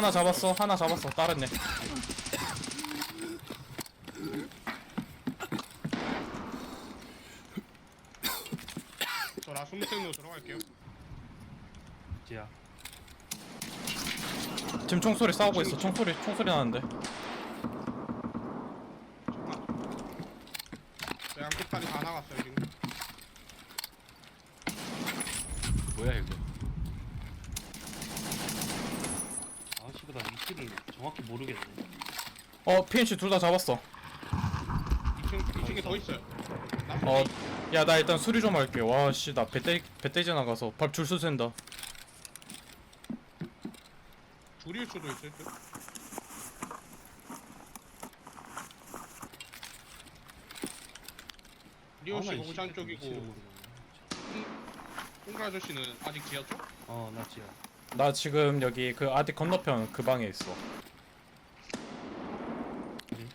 하나 잡았어 하나 잡았어 다른 애저 라스무센으로 들어갈게요. 지야. 지금 총소리 싸우고 있어 총소리 총소리 나는데 잠깐. 내 양끝까지 다 나갔어요 지금. 뭐야 이거? 아 씨발 나 위치를 정확히 모르겠네. 어 PNC 둘 다 잡았어 2층 2층에 더 있어요. 어 야 나 일단 수리 좀 할게 와 씨 나 배때리 배때지 나가서 밥 줄수 센다 줄일 수도 있을 듯. 리오 아, 씨 위치를 쪽이고. 똥글 아저씨는 아직 지하 쪽? 어, 나 지야. 나 지금 여기 그 아디 건너편 그 방에 있어?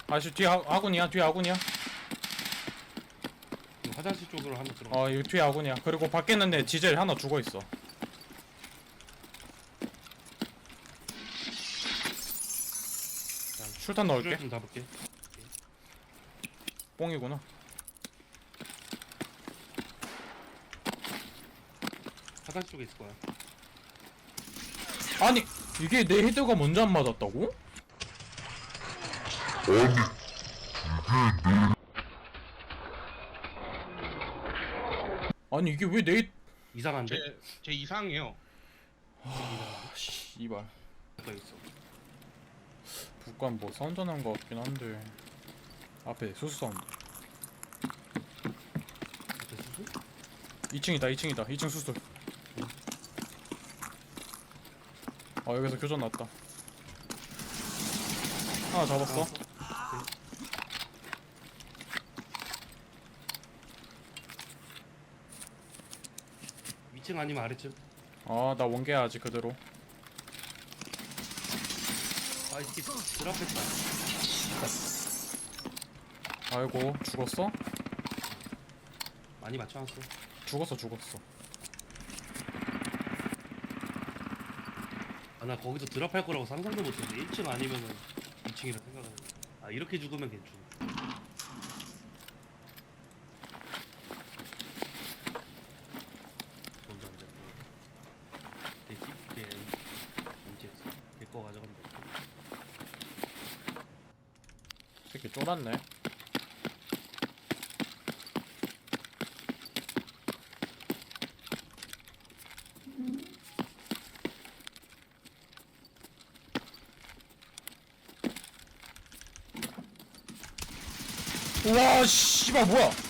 아씨 뒤에 아, 아군이야 뒤에 아군이야 이거 화장실 쪽으로 한번 들어가. 어 이거 뒤에 아군이야 그리고 밖에 있는 애 지젤 하나 죽어있어 술탄 넣을게 좀 잡을게. 뽕이구나 화장실 쪽에 있을 거야. 아니 이게 내 헤드가 먼저 안 맞았다고? 아니 이게 왜 내 이상한데? 제, 제 이상해요. 씨발 가 있어. 북한 뭐 사운드 난것 같긴 한데 앞에 수수 사운드 앞에 수수? 2층이다 2층이다 2층 수술 아 여기서 교전 났다 하나 잡았어 위층 아니면 아래층? 아 나 원개야 아직 그대로 아, 이게 드랍했다. 아이고 죽었어? 많이 맞춰놨어. 죽었어 죽었어 아, 나 거기서 드랍할 거라고 상상도 못했는데 1층 아니면은 2층이라 생각하는 아, 이렇게 죽으면 괜찮. 먼저 앉아. 대기, 대, 이제 내거 가져가면 돼. 쫄았네. 우와 씨발 뭐야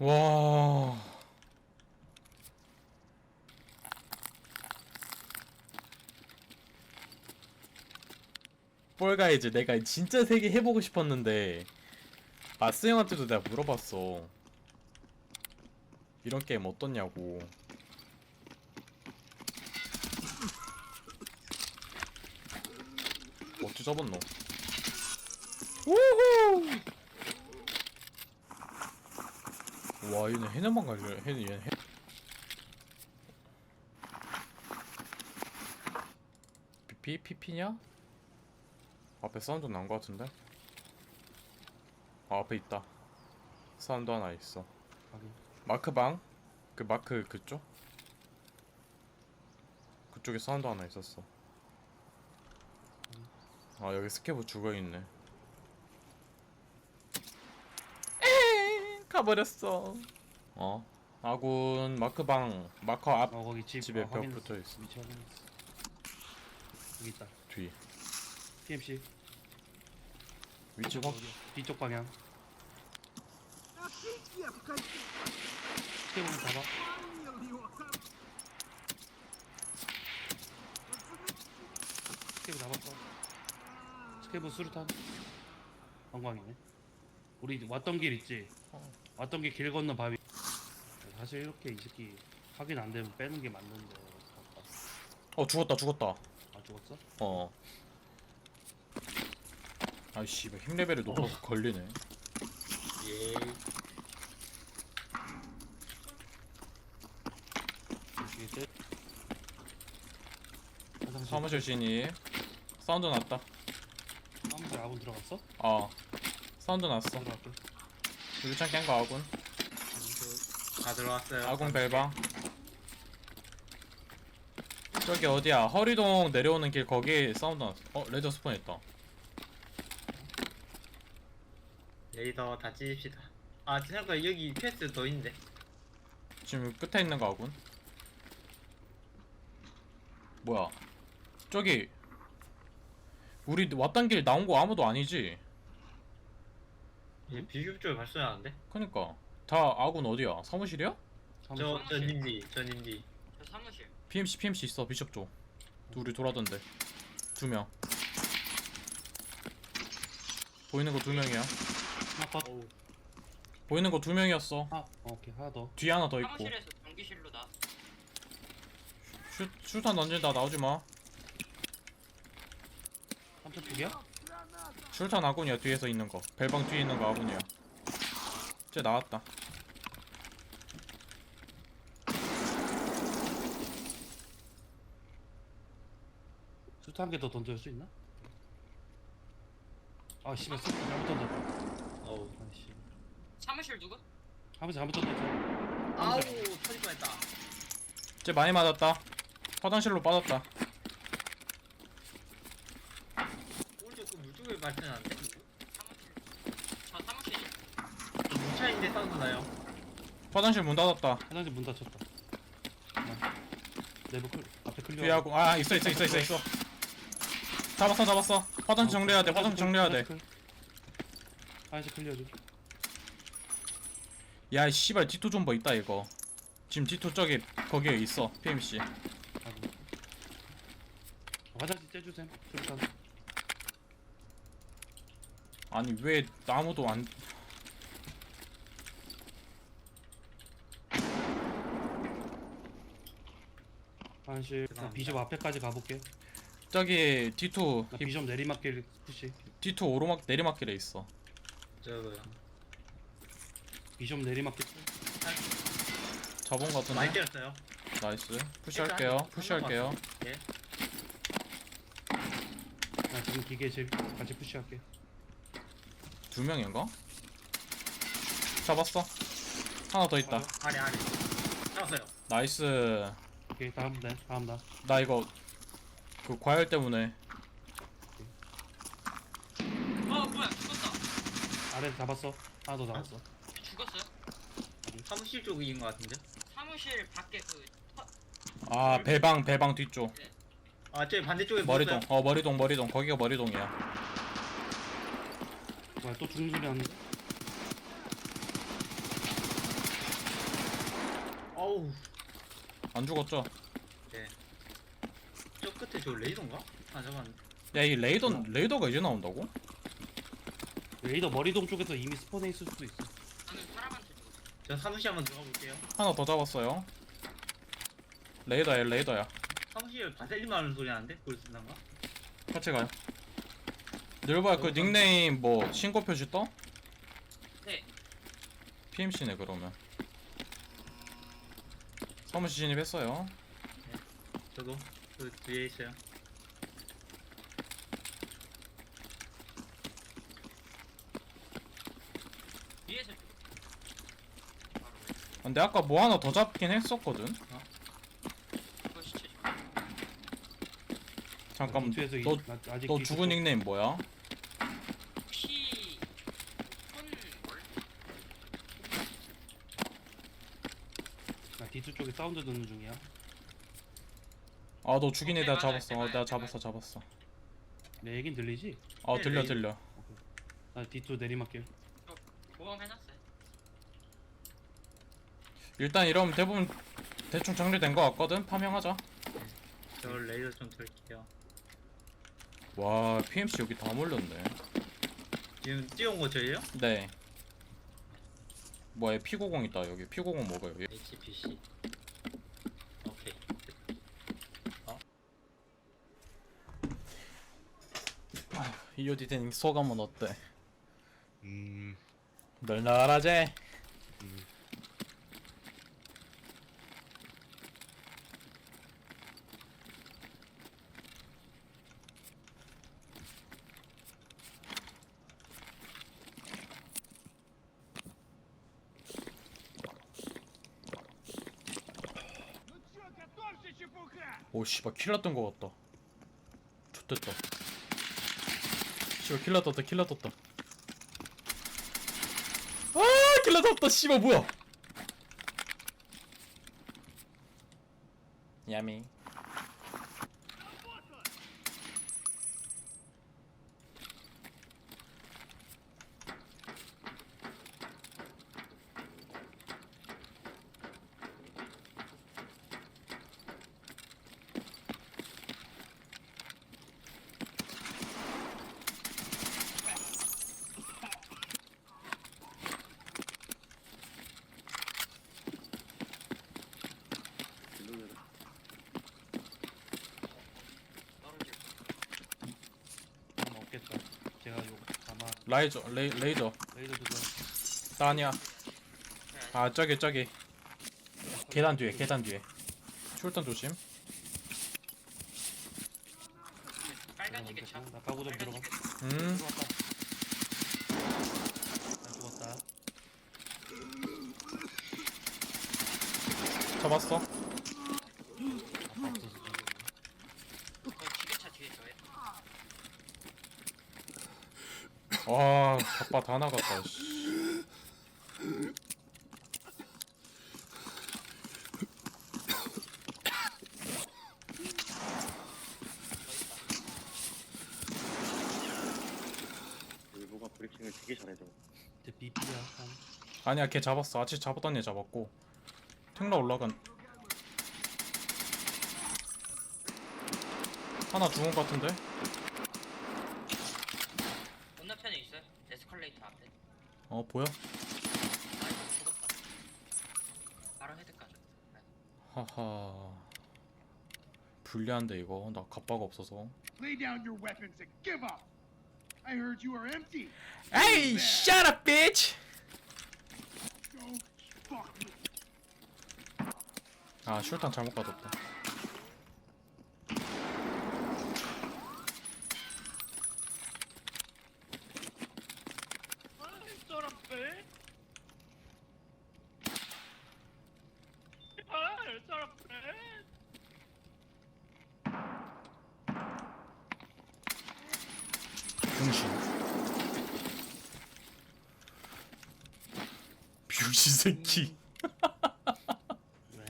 와. 폴가이즈 내가 진짜 세개 해보고 싶었는데 아스 형한테도 내가 물어봤어. 이런 게임 어떻냐고. 어찌 접었노 우후 와 얘네 해내만 갈려 해내 얘네 해... PP? PP냐? 앞에 사운드 난거 같은데? 아 앞에 있다 사운드 하나 있어 확인. 마크방? 그 마크 그쪽? 그쪽에 사운드 하나 있었어 아 여기 스케브 죽어있네 가버렸어. 어? 아군 마크방 마커 앞 어 거기 집 집에 어, 벽 붙어있어. 여기 있다. 뒤. PMC 위치 확 뒤쪽 방향. 스케보는 잡아. 스케보 잡았어. 스케보 수류탄. 방광이네. 우리 왔던 길 있지. 어. 왔던 길 길 건너 바위. 사실 이렇게 이 새끼 확인 안 되면 빼는 게 맞는데. 어 죽었다 죽었다 아 죽었어? 어 아이씨 힘 레벨이 높아서 걸리네 예. 이게 화장실 사무실 진입 사운드 났다 사무실 아군 들어갔어? 아 사운드 났어. 유리창 깬 거 아군. 다 들어왔어요. 아군 벨방. 저기 어디야? 허리동 내려오는 길 거기 사운드 났어. 어 레저 스폰 했다. 레이더 다 찢읍시다. 아 생각보다 여기 퀘스트 더 있는데. 지금 끝에 있는 거 아군. 뭐야? 저기 우리 왔던 길 나온 거 아무도 아니지 예, 비교 쪽에 발소나는데? 그니까. 다 아군 어디야? 사무실이야? 사무실. 저, 저 님디, 저 님디. 저 사무실. PMC PMC 있어. 비숍 쪽. 둘이 돌아던데. 두명. 보이는 거 두 명이야. 하나 컷. 보이는 거 두 명이었어. 아, 어, 오케이. 하나 더. 뒤에 하나 더 있고. 사무실에서 전기실로 나 슈, 슈탄 던진다. 나오지 마. 삼천 쪽이야? 슈탄 아군이야 뒤에서 있는 거 벨방 뒤에 있는 거 아군이야 쟤 나왔다 수트 한개 더 던져줄 수 있나? 아 씨발 수트 잘못 던졌다. 어우. 아씨. 사무실 누구? 한번 잘못 던졌어. 아우, 터질 뻔했다. 쟤 많이 맞았다 화장실로 빠졌다 그 물쪽에 발소나는데? 사무실 저 사무실이 무차인데 사운드 나요. 화장실 문 닫았다 화장실 문 닫혔다. 아, 내부 클 앞에 클리어. 뒤에 하고 아 있어 있어 있어 있어 있어 잡았어 잡았어 화장실 정리해야 돼 화장실 정리해야 돼야 화장실 클리어 좀. 이 씨발 디토 좀뭐 있다 이거 지금 디토 저기 거기에 있어 PMC. 화장실 째주셈. 수류탄. 아니 왜 아무도 안. 나 죄송합니다. 비숍 앞에까지 가볼게. 저기 디토 나 이- 비숍 내리막길 푸시. 디토 오르막 내리막길에 있어 저거요. 비숍 내리막길. 잡은 거 많이 같은데 때렸어요. 나이스 푸시할게요 푸시할게요 예. 나 지금 기계 제 같이 푸시할게. 두 명인가? 잡았어 하나 더 있다 아래, 아래. 잡았어요. 나이스 오케이 다음 네 다음 나. 나 이거 그 과열 때문에 어 뭐야 죽었다 아래 잡았어. 하나 더 잡았어. 죽었어요? 사무실 쪽인 것 같은데? 사무실 밖에 그 터... 아 배방 배방 뒤쪽 아, 저기 반대쪽에 머리동. 어 머리동 머리동 거기가 머리동이야 뭐야 또 죽는 소리 하는데? 어우, 안 죽었죠? 저 끝에 저 레이더인가? 아, 잠깐만. 야이 레이더 레이더가 이제 나온다고? 레이더 머리동 쪽에서 이미 스폰해 있을 수도 있어. 나는 사람한테 죽었어 저 사무실 한번 들어가 볼게요. 하나 더 잡았어요 레이더야 레이더야 사무실 바셀린 하는 소리 나는데? 그걸 쓴단가? 같이 가요 늘보야 그 닉네임 뭐 신고 표시 떠? 네. PMC네 그러면. 사무실 진입했어요. 저도 그 뒤에 있어요. 뒤에서 바로 근데 아까 뭐 하나 더 잡긴 했었거든. 시체 좀. 잠깐만. 뒤에서 이- 너, 나 아직 너뒤 죽은 쪽- 닉네임 뭐야? 피... 손뭘 나 디트 쪽에 사운드 듣는 중이야. 아 너 죽인 애 내가 오케이, 잡았어 어, 맞아요. 잡았어 잡았어 내 얘긴 들리지? 아 네, 들려 네. 들려 나 디트 내리막길. 보험 해놨어요 일단 이러면 대부분 대충 정리된 거 같거든 파밍하자 저 레이더 좀 털게요. 와 PMC 여기 다 몰렸네 지금 뛰어온 거 저예요? 네 뭐야 P90 있다 여기 P90 먹어요 얘. HPC 오케이 이어디된 소감은 어때? 음, 널널하지? 음. 오 씨발 킬러 뜬거 같다 좋됐다 씨발 킬러 떴다 킬러 떴다. 아 킬러 떴다 씨발 뭐야? 야미 떨어질 아마 없겠다. 제가 이거 아마 라이저 레이, 레이저. 레이더 두고 따니야. 아 저기 저기. 계단 뒤에 계단 뒤에. 출단 조심. 빨간색의 차 나 가구 좀 들어가. 음. 나 죽었다. 잡았어. 없어서 지금. 그 기계차 뒤에 저예요 와 바빠 다 나갔다 씨. 일부가 브리핑을 되게 잘해줘. 이제 BP야. 한. 아니야 걔 잡았어 아직 잡았던 얘 잡았고 탱라 올라간 하나 죽은 것 같은데 건너편에 있어요 에스컬레이터 앞에 어 보여 아 이거 죽었다 바로 헤드 가죠 네. 하하 불리한데 이거 나 갑바가 없어서 Lay down your weapons and give up. I heard you are empty. 에이 shut up bitch Don't fuck with 아 슈탄 잘못 가뒀다 병신 병신 새끼 왜?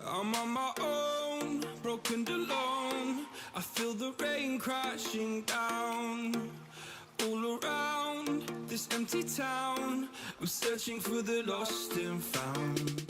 I'm on my own, broken and alone. I feel the rain crashing down all around this empty town. I'm searching for the lost and found.